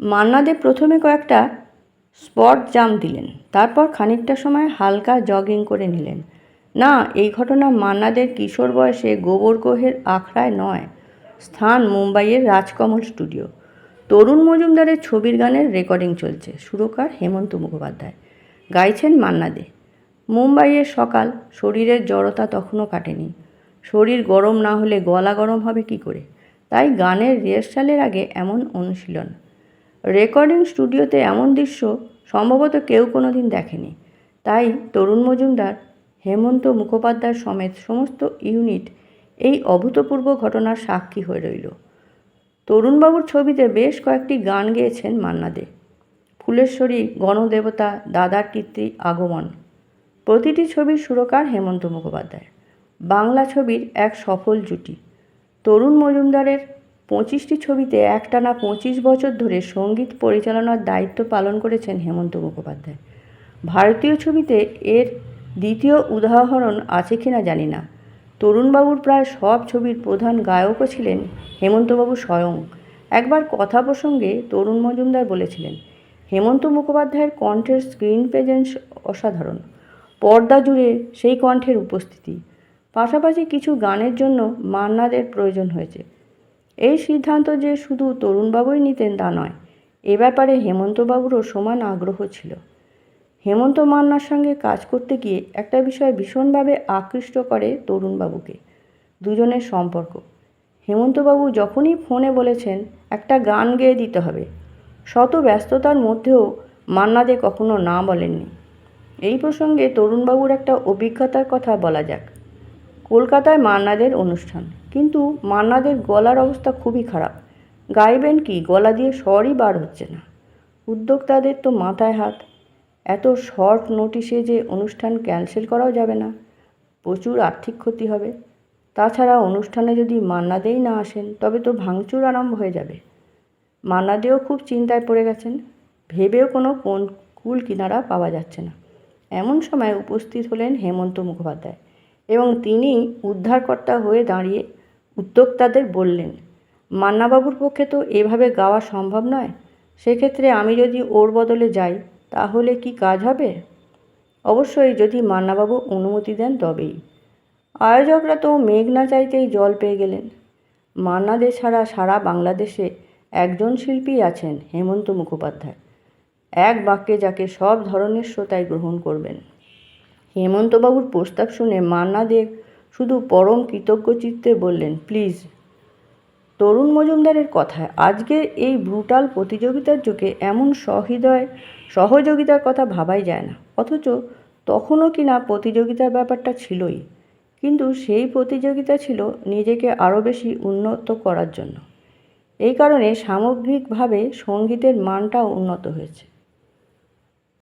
মান্নাদে প্রথমে কয়েকটা spot jump দিলেন, তারপর খানিকটা সময় হালকা জগিং করে নিলেন। না, এই ঘটনা মান্নাদের কিশোর বয়সে গোবরগোহের আখড়ায় নয়, স্থান মুম্বাইয়ের রাজকমল স্টুডিও। তরুণ মজুমদারের ছবির গানের রেকর্ডিং চলছে, সুরকার হেমন্ত মুখোপাধ্যায়। গাইছেন মান্নাদে। মুম্বাইয়ের সকাল, শরীরের জড়তা তখনও কাটেনি। শরীর গরম না হলে গলা গরম হবে কি করে? তাই গানের রিহার্সালের আগে এমন অনুশীলন। রেকর্ডিং স্টুডিওতে এমন দৃশ্য সম্ভবত কেউ কোনো দিন দেখেনি। তাই তরুণ মজুমদার, হেমন্ত মুখোপাধ্যায় সমেত সমস্ত ইউনিট এই অভূতপূর্ব ঘটনার সাক্ষী হয়ে রইল। তরুণবাবুর ছবিতে বেশ কয়েকটি গান গেয়েছেন মান্নাদে। ফুলেশ্বরী, গণদেবতা, দাদার কীর্তি, আগমন। প্রতিটি ছবির সুরকার হেমন্ত মুখোপাধ্যায়। বাংলা ছবির এক সফল জুটি। তরুণ মজুমদারের পঁচিশটি ছবিতে একটানা পঁচিশ বছর ধরে সংগীত পরিচালনার দায়িত্ব পালন করেছেন হেমন্ত মুখোপাধ্যায়। ভারতীয় ছবিতে এর দ্বিতীয় উদাহরণ আছে কিনা জানি না। তরুণবাবুর প্রায় সব ছবির প্রধান গায়কও ছিলেন হেমন্তবাবু স্বয়ং। একবার কথা প্রসঙ্গে তরুণ মজুমদার বলেছিলেন, হেমন্ত মুখোপাধ্যায়ের কণ্ঠের স্ক্রিন প্রেজেন্স অসাধারণ। পর্দা জুড়ে সেই কণ্ঠের উপস্থিতি। পাশাপাশি কিছু গানের জন্য মান্নাদের প্রয়োজন হয়েছে। এই সিদ্ধান্ত যে শুধু তরুণবাবুই নিতেন তা নয়, এ ব্যাপারে হেমন্তবাবুরও সমান আগ্রহ ছিল। হেমন্ত মান্নার সঙ্গে কাজ করতে গিয়ে একটা বিষয় ভীষণভাবে আকৃষ্ট করে তরুণবাবুকে, দুজনের সম্পর্ক। হেমন্তবাবু যখনই ফোনে বলেছেন, একটা গান গেয়ে দিতে হবে। শত ব্যস্ততার মধ্যেও মান্নাদে কখনো না বলেননি। এই প্রসঙ্গে তরুণবাবুর একটা অভিজ্ঞতার কথা বলা যাক। কলকাতায় মান্নাদের অনুষ্ঠান। কিন্তু মান্নাদের গলার অবস্থা খুবই খারাপ। গাইবেন কি, গলা দিয়ে স্বরই বার হচ্ছে না। উদ্যোক্তাদের তো মাথায় হাত। এত শর্ট নোটিশে যে অনুষ্ঠান ক্যান্সেল করাও যাবে না, প্রচুর আর্থিক ক্ষতি হবে। তাছাড়া অনুষ্ঠানে যদি মান্নাদেই না আসেন, তবে তো ভাঙচুর আরম্ভ হয়ে যাবে। মান্নাদেও খুব চিন্তায় পড়ে গেছেন। ভেবেও কোনো কোন কুল কিনারা পাওয়া যাচ্ছে না। এমন সময় উপস্থিত হলেন হেমন্ত মুখোপাধ্যায় এবং তিনি উদ্ধারকর্তা হয়ে দাঁড়িয়ে উদ্যোক্তাদের বললেন, মান্নাবাবুর পক্ষে তো এভাবে গাওয়া সম্ভব নয়। সেক্ষেত্রে আমি যদি ওর বদলে যাই, তাহলে কি কাজ হবে? অবশ্যই, যদি মান্নাবাবু অনুমতি দেন তবেই। আয়োজকরা তো মেঘ না চাইতেই জল পেয়ে গেলেন। মান্নাদে ছাড়া সারা বাংলাদেশে একজন শিল্পী আছেন হেমন্ত মুখোপাধ্যায়। এক বাক্যে যাকে সব ধরনের শ্রোতায় গ্রহণ করবেন। হেমন্তবাবুর প্রস্তাব শুনে মান্না দেব শুধু পরম কৃতজ্ঞ চিত্তে বললেন, প্লিজ, তরুণ মজুমদারের কথায় আজকের এই ব্রুটাল প্রতিযোগিতার যুগে এমন সহৃদয়, সহযোগিতার কথা ভাবাই যায় না। অথচ তখনও কি না প্রতিযোগিতার ব্যাপারটা ছিলই। কিন্তু সেই প্রতিযোগিতা ছিল নিজেকে আরও বেশি উন্নত করার জন্য। এই কারণে সামগ্রিকভাবে সঙ্গীতের মানটাও উন্নত হয়েছে।